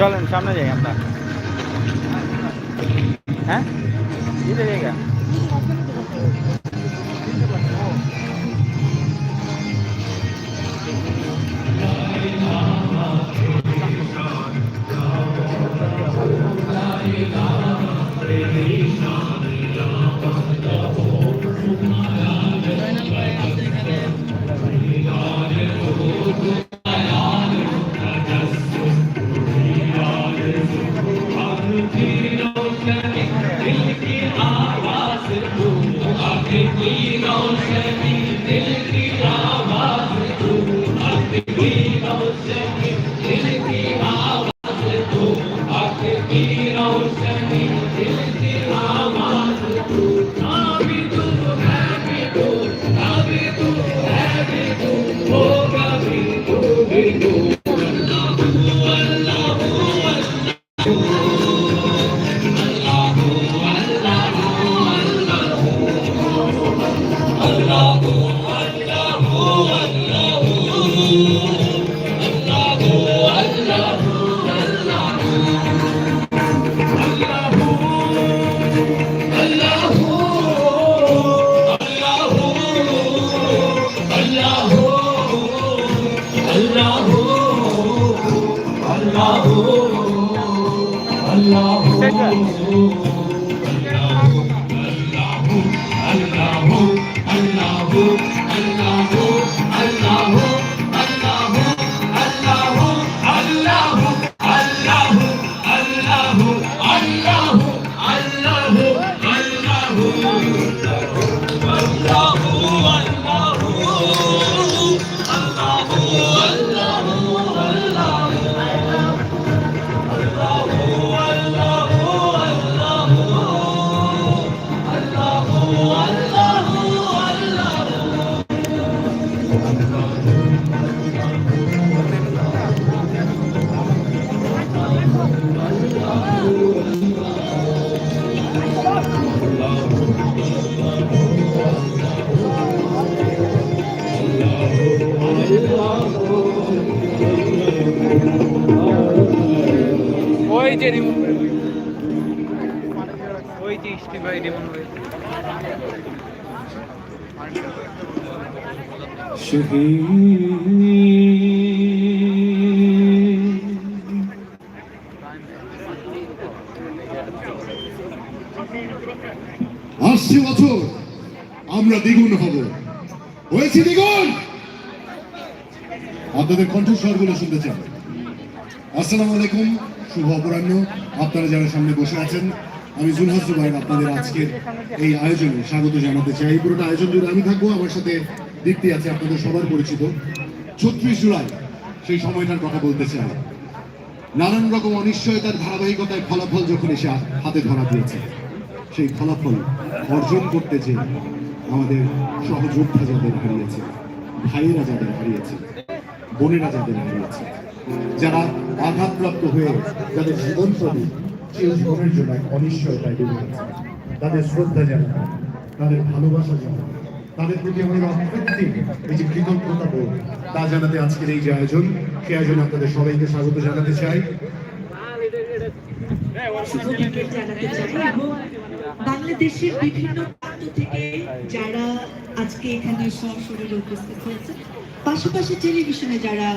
চলেন সামনে যাই আমরা। হ্যাঁ? দিতে জায়গা। ওই আসছে বছর আমরা দ্বিগুণ হব। হয়েছি দ্বিগুণ? আপনাদের কণ্ঠস্বরগুলো শুনতে চান। আসসালামু আলাইকুম। শুভ অপরাহ্ন। আপনারা যারা সামনে বসে আছেন, আমি জুলহাস জুবাইর আপনাদের আজকের এই আয়োজনে স্বাগত জানাতে চাই। এই পুরোটা আয়োজন জুড়ে আমি থাকব, আমার সাথে দীপ্তি আছে, আপনাদের সবার পরিচিত। ছত্রিশ জুলাই, সেই সময়টার কথা বলতে চাই। নানান রকম অনিশ্চয়তার ধারাবাহিকতায় ফলাফল যখন এসে হাতে ধরা দিয়েছে, সেই ফলাফল অর্জন করতে যে আমাদের সহযোদ্ধা যাদের হারিয়েছে, ভাইয়েরা যাদের হারিয়েছে, বোনেরা যাদের হারিয়েছে যারা আঘাতপ্রাপ্ত হয়ে যাদের জীবন প্রতি জীবনের জন্য এক অনিশ্চয়তায় ডুবে গেছে। তাদের শ্রদ্ধা জানানো তাদের ভালোবাসা জানানো তাদের প্রতি আমাদের অকৃত্রিম এই যে কৃতজ্ঞতা বোধ, তা জানাতে আজকের এই যে আয়োজন, সেই আয়োজনে আপনাদের সবাইকে স্বাগত জানাতে চাই। বাংলাদেশের বিভিন্ন প্রান্ত থেকে যারা আজকে এখানে সরাসরি উপস্থিত হয়েছে, পাশাপাশি টেলিভিশনে যারা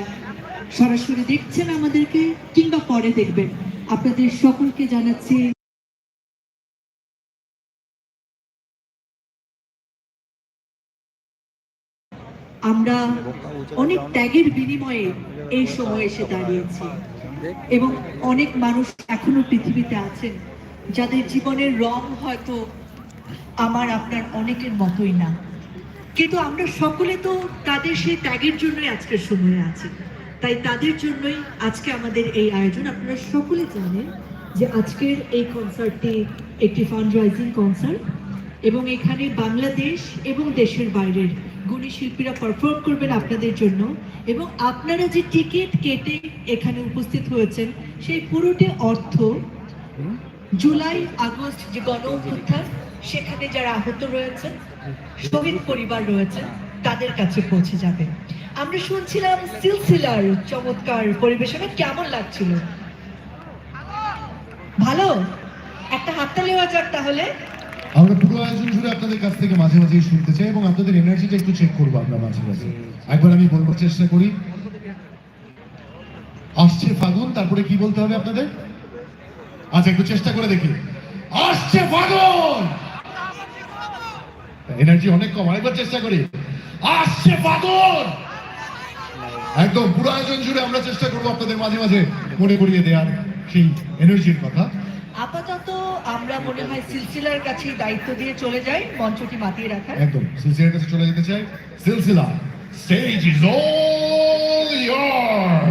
সরাসরি দেখছেন আমাদেরকে কিংবা পরে দেখবেন। আপনাদের সকলকে জানাচ্ছি আমরা অনেক ত্যাগের বিনিময়ে এই সময় এসে দাঁড়িয়েছি এবং অনেক মানুষ এখনও পৃথিবীতে আছেন যাদের জীবনের রং হয়তো আমার, আপনার অনেকের মতোই না। কিন্তু আমরা সকলে তো তাদের সেই ত্যাগের জন্যই আজকের সময়ে আছি। তাই তাদের জন্যই আজকে আমাদের এই আয়োজন। আপনারা সকলে জানেন যে আজকের এই কনসার্টটি একটি ফান্ড রাইজিং কনসার্ট এবং এখানে বাংলাদেশ এবং দেশের বাইরের গুণী শিল্পীরা পারফর্ম করবেন আপনাদের জন্য এবং আপনারা যে টিকিট কেটে এখানে উপস্থিত হয়েছেন, সেই পুরোটি অর্থ জুলাই, আগস্ট যে গণ অভ্যুত্থান, সেখানে যারা আহত রয়েছেন, শহীদ পরিবার রয়েছেন, তাদের কাছে পৌঁছে যাবে। আমরা শুনছিলাম সিলসিলার চমৎকার পরিবেশনা কেমন লাগছিল? ভালো? একটা হাততালি হওয়া যাক তাহলে। আমরা পুরো আয়োজন জুড়ে আপনাদের কাছ থেকে মাঝে মাঝে শুনতে চাই এবং আপনাদের এনার্জিটা একটু চেক করব আমরা মাঝে মাঝে। একবার আমি বলবার চেষ্টা করি। আসছে ফাগুন, তারপরে কি বলতে হবে আপনাদের? আচ্ছা একটু চেষ্টা করে দেখি। আসছে ফাগুন! এনার্জি অনেক কম, আরেকবার চেষ্টা করি। আসছে ফাগুন! একদম পুরো আয়োজন জুড়ে আমরা চেষ্টা করব আপনাদের মাঝে মাঝে মনে করিয়ে দেওয়ার সেই এনার্জির কথা। আপাতত আমরা মনে হয় সিলসিলার কাছে দায়িত্ব দিয়ে চলে যাই মঞ্চটি মাতিয়ে রাখার। একদম সিলসিলার কাছে চলে যেতে চাই। সিলসিলা স্টেজ ইজ অল ইয়ার